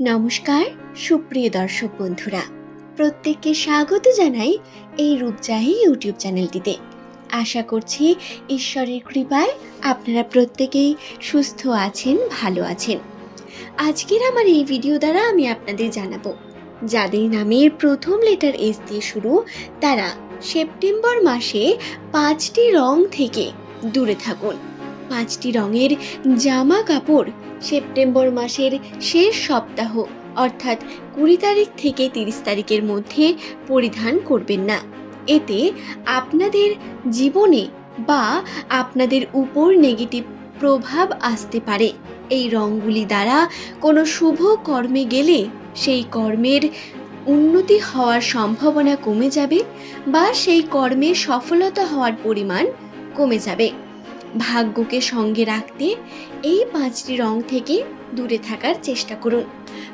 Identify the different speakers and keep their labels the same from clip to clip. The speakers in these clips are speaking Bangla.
Speaker 1: নমস্কার, সুপ্রিয় দর্শক বন্ধুরা। প্রত্যেককে স্বাগত জানাই এই রূপজাহি ইউটিউব চ্যানেলটিতে। আশা করছি ঈশ্বরের কৃপায় আপনারা প্রত্যেকেই সুস্থ আছেন, ভালো আছেন। আজকের আমার এই ভিডিও দ্বারা আমি আপনাদের জানাব, যাদের নামের প্রথম লেটার এস দিয়ে শুরু, তারা সেপ্টেম্বর মাসে পাঁচটি রং থেকে দূরে থাকুন। পাঁচটি রঙের জামা কাপড় সেপ্টেম্বর মাসের শেষ সপ্তাহ, অর্থাৎ কুড়ি তারিখ থেকে তিরিশ তারিখের মধ্যে পরিধান করবেন না। এতে আপনাদের জীবনে বা আপনাদের উপর নেগেটিভ প্রভাব আসতে পারে। এই রঙগুলি দ্বারা কোনো শুভ কর্মে গেলে সেই কর্মের উন্নতি হওয়ার সম্ভাবনা কমে যাবে বা সেই কর্মে সফলতা হওয়ার পরিমাণ কমে যাবে। ভাগ্যকে সঙ্গে রাখতে এই পাঁচটি রং থেকে দূরে থাকার চেষ্টা করুন।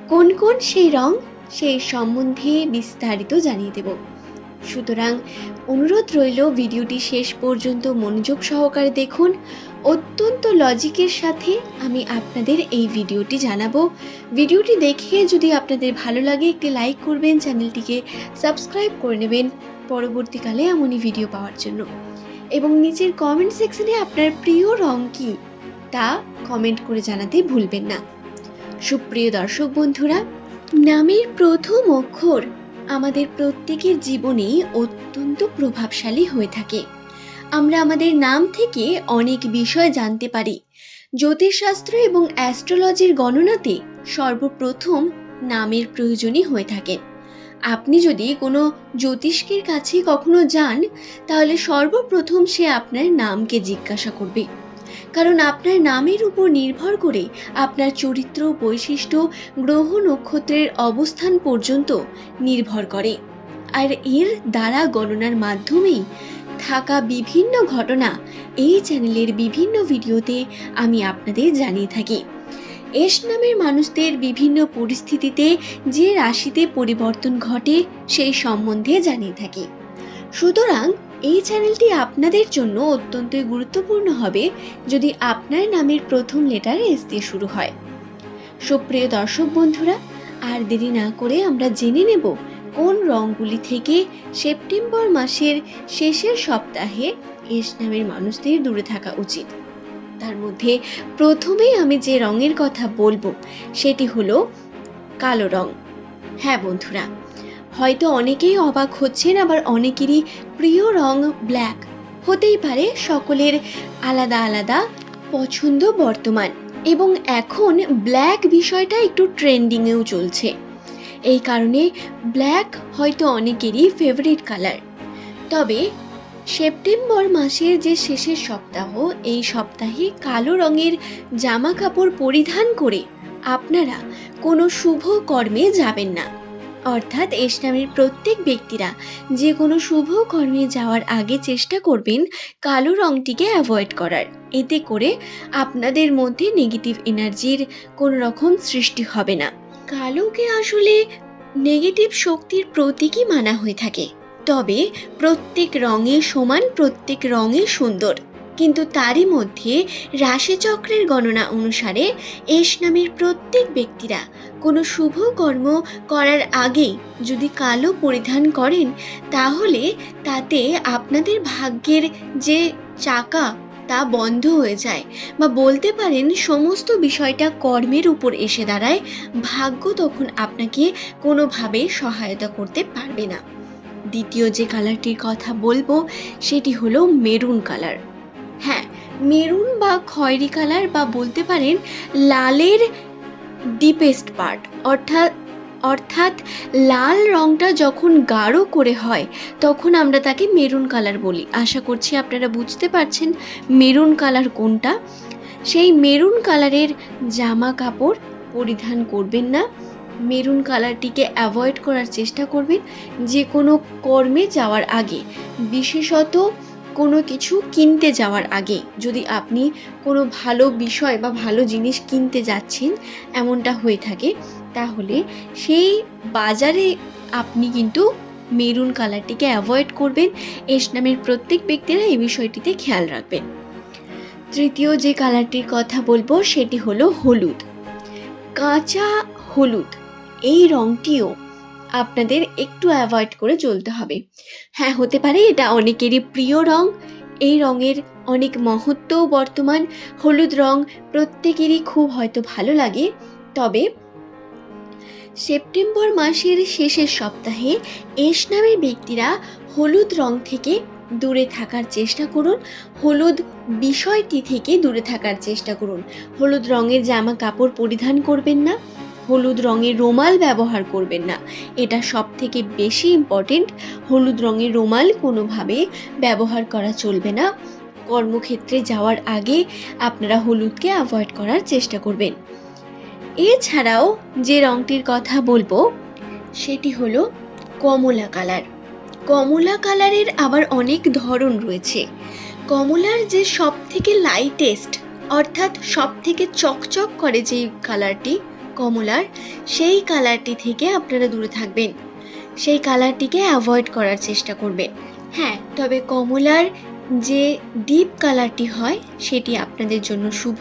Speaker 1: কোন কোন সেই রং সেই সম্বন্ধে বিস্তারিত জানিয়ে দেব। সুতরাং অনুরোধ রইল ভিডিওটি শেষ পর্যন্ত মনোযোগ সহকারে দেখুন। অত্যন্ত লজিকের সাথে আমি আপনাদের এই ভিডিওটি জানাব। ভিডিওটি দেখে যদি আপনাদের ভালো লাগে একটি লাইক করবেন, চ্যানেলটিকে সাবস্ক্রাইব করে নেবেন। পরবর্তীকালে এমনই ভিডিও পাওয়ার জন্য। এবং নিচের কমেন্ট সেকশনে আপনার প্রিয় রং কি, তা কমেন্ট করে জানাতে ভুলবেন না। সুপ্রিয় দর্শক বন্ধুরা, নামের প্রথম অক্ষর আমাদের প্রত্যেকের জীবনেই অত্যন্ত প্রভাবশালী হয়ে থাকে। আমরা আমাদের নাম থেকে অনেক বিষয় জানতে পারি। জ্যোতিষশাস্ত্র এবং অ্যাস্ট্রোলজির গণনাতে সর্বপ্রথম নামের প্রয়োজনই হয়ে থাকে। আপনি যদি কোনো জ্যোতিষ্কের কাছে কখনো যান, তাহলে সর্বপ্রথম সে আপনার নামকে জিজ্ঞাসা করবে। কারণ আপনার নামের উপর নির্ভর করে আপনার চরিত্র বৈশিষ্ট্য গ্রহ নক্ষত্রের অবস্থান পর্যন্ত নির্ভর করে। আর এর দ্বারা গণনার মাধ্যমেই থাকা বিভিন্ন ঘটনা এই চ্যানেলের বিভিন্ন ভিডিওতে আমি আপনাদের জানিয়ে থাকি। এস নামের মানুষদের বিভিন্ন পরিস্থিতিতে যে রাশিতে পরিবর্তন ঘটে সেই সম্বন্ধে জানিয়ে থাকি। সুতরাং এই চ্যানেলটি আপনাদের জন্য অত্যন্ত গুরুত্বপূর্ণ হবে যদি আপনার নামের প্রথম লেটার এস দিয়ে শুরু হয়। সুপ্রিয় দর্শক বন্ধুরা, আর দেরি না করে আমরা জেনে নেব কোন রঙগুলি থেকে সেপ্টেম্বর মাসের শেষের সপ্তাহে এস নামের মানুষদের দূরে থাকা উচিত। তার মধ্যে প্রথমেই আমি যে রঙের কথা বলব, সেটি হলো কালো রং। হ্যাঁ বন্ধুরা, হয়তো অনেকেই অবাক হচ্ছেন, আবার অনেকেরই প্রিয় রং ব্ল্যাক। হতেই পারে সকলের আলাদা আলাদা পছন্দ বর্তমান, এবং এখন ব্ল্যাক বিষয়টা একটু ট্রেন্ডিংয়েও চলছে। এই কারণে ব্ল্যাক হয়তো অনেকেরই ফেভারিট কালার তবে সেপ্টেম্বর মাসের যে শেষের সপ্তাহ, এই সপ্তাহে কালো রঙের জামা কাপড় পরিধান করে আপনারা কোনো শুভ কর্মে যাবেন না। অর্থাৎ এস নামের প্রত্যেক ব্যক্তিরা যে কোনো শুভ কর্মে যাওয়ার আগে চেষ্টা করবেন কালো রঙটিকে অ্যাভয়েড করার। এতে করে আপনাদের মধ্যে নেগেটিভ এনার্জির কোনো রকম সৃষ্টি হবে না। কালোকে আসলে নেগেটিভ শক্তির প্রতীকই মানা হয়ে থাকে। তবে প্রত্যেক রঙে সমান, প্রত্যেক রঙে সুন্দর। কিন্তু তারই মধ্যে রাশিচক্রের গণনা অনুসারে এস নামের প্রত্যেক ব্যক্তিরা কোনো শুভ কর্ম করার আগে যদি কালো পরিধান করেন, তাহলে তাতে আপনাদের ভাগ্যের যে চাকা তা বন্ধ হয়ে যায় বা বলতে পারেন সমস্ত বিষয়টা কর্মের উপর এসে দাঁড়ায়, ভাগ্য তখন আপনাকে কোনোভাবে সহায়তা করতে পারবে না। দ্বিতীয় যে কালারটির কথা বলব, সেটি হলো মেরুন কালার হ্যাঁ মেরুন বা খয়েরি কালার বা বলতে পারেন লালের ডিপেস্ট পার্ট অর্থাৎ অর্থাৎ লাল রংটা যখন গাঢ় করে হয়, তখন আমরা তাকে মেরুন কালার বলি। আশা করছি আপনারা বুঝতে পারছেন মেরুন কালার কোনটা। সেই মেরুন কালারের জামা কাপড় পরিধান করবেন না। মেরুন কালারটিকে অ্যাভয়েড করার চেষ্টা করবেন যে কোনো কর্মে যাওয়ার আগে, বিশেষত কোনো কিছু কিনতে যাওয়ার আগে। যদি আপনি কোনো ভালো বিষয় বা ভালো জিনিস কিনতে যাচ্ছেন, এমনটা হয়ে থাকে, তাহলে সেই বাজারে আপনি কিন্তু মেরুন কালারটিকে অ্যাভয়েড করবেন। এস নামের প্রত্যেক ব্যক্তিরা এই বিষয়টিতে খেয়াল রাখবেন। তৃতীয় যে কালারটির কথা বলব, সেটি হলো হলুদ। কাঁচা হলুদ। এই রঙটিও আপনাদের একটু অ্যাভয়েড করে চলতে হবে। হ্যাঁ হতে পারে এটা অনেকেরই প্রিয় রং। এই রঙের অনেক মহত্বও বর্তমান। হলুদ রং প্রত্যেকেরই খুব হয়তো ভালো লাগে। তবে সেপ্টেম্বর মাসের শেষের সপ্তাহে এস নামের ব্যক্তিরা হলুদ রং থেকে দূরে থাকার চেষ্টা করুন। হলুদ বিষয়টি থেকে দূরে থাকার চেষ্টা করুন। হলুদ রঙের জামা কাপড় পরিধান করবেন না। হলুদ রঙের রুমাল ব্যবহার করবেন না। এটা সব থেকে বেশি ইম্পর্টেন্ট হলুদ রঙের রুমাল কোনোভাবে ব্যবহার করা চলবে না। কর্মক্ষেত্রে যাওয়ার আগে আপনারা হলুদকে অ্যাভয়েড করার চেষ্টা করবেন। এছাড়াও যে রঙটির কথা বলব, সেটি হলো কমলা কালার। কমলা কালারের আবার অনেক ধরন রয়েছে। কমলার যে সব থেকে লাইটেস্ট অর্থাৎ সব থেকে চকচক করে যে কালারটি কমলার সেই কালারটি থেকে আপনারা দূরে থাকবেন। সেই কালারটিকে অ্যাভয়েড করার চেষ্টা করবেন হ্যাঁ তবে কমলার যে ডিপ কালারটি হয়, সেটি আপনাদের জন্য শুভ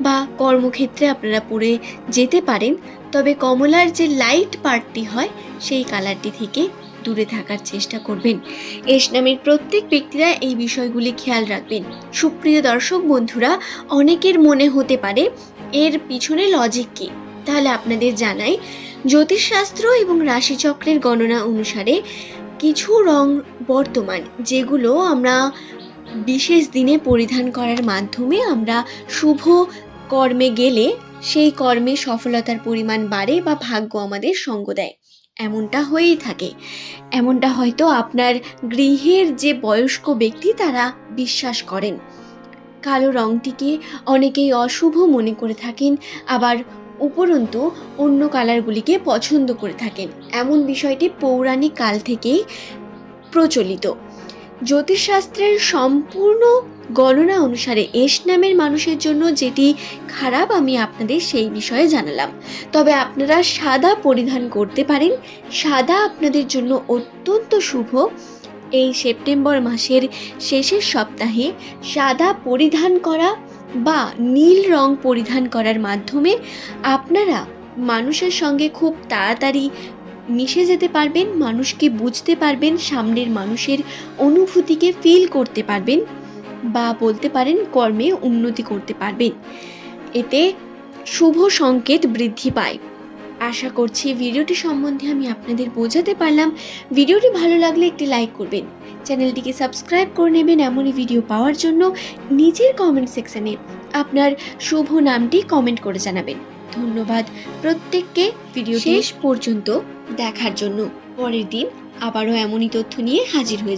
Speaker 1: বা কর্মক্ষেত্রে আপনারা পরে যেতে পারেন। তবে কমলার যে লাইট পার্টটি হয়, সেই কালারটি থেকে দূরে থাকার চেষ্টা করবেন। এস নামের প্রত্যেক ব্যক্তিরা এই বিষয়গুলি খেয়াল রাখবেন। সুপ্রিয় দর্শক বন্ধুরা, অনেকের মনে হতে পারে, এর পিছনে লজিক কী? তাহলে আপনাদের জানাই, জ্যোতিষশাস্ত্র এবং রাশিচক্রের গণনা অনুসারে কিছু রং বর্তমান, যেগুলো আমরা বিশেষ দিনে পরিধান করার মাধ্যমে আমরা শুভ কর্মে গেলে সেই কর্মে সফলতার পরিমাণ বাড়ে বা ভাগ্য আমাদের সঙ্গ দেয়। এমনটা হয়েই থাকে। এমনটা হয়তো আপনার গৃহের যে বয়স্ক ব্যক্তি তারা বিশ্বাস করেন। কালো রংটিকে অনেকেই অশুভ মনে করে থাকেন, আবার উপরন্তু অন্য কালারগুলিকে পছন্দ করে থাকেন। এমন বিষয়টি পৌরাণিক কাল থেকেই প্রচলিত। জ্যোতিষশাস্ত্রের সম্পূর্ণ গণনা অনুসারে এস নামের মানুষের জন্য যেটি খারাপ, আমি আপনাদের সেই বিষয়ে জানালাম। তবে আপনারা সাদা পরিধান করতে পারেন। সাদা আপনাদের জন্য অত্যন্ত শুভ। এই সেপ্টেম্বর মাসের শেষের সপ্তাহে সাদা পরিধান করা বা নীল রং পরিধান করার মাধ্যমে আপনারা মানুষের সঙ্গে খুব তাড়াতাড়ি মিশে যেতে পারবেন, মানুষকে বুঝতে পারবেন, সামনের মানুষের অনুভূতিকে ফিল করতে পারবেন বা বলতে পারেন কর্মে উন্নতি করতে পারবেন। এতে শুভ সংকেত বৃদ্ধি পায়। আশা করছি ভিডিওটি সম্বন্ধে আমি আপনাদের বোঝাতে পারলাম। ভিডিওটি ভালো লাগলে একটি লাইক করবেন। চ্যানেলটিকে সাবস্ক্রাইব করে নেবেন এমনই ভিডিও পাওয়ার জন্য। নিচের কমেন্ট সেকশনে আপনার শুভ নামটি কমেন্ট করে জানাবেন। ধন্যবাদ প্রত্যেককে ভিডিও শেষ পর্যন্ত দেখার জন্য। পরের দিন আবারও এমনই তথ্য নিয়ে হাজির হয়ে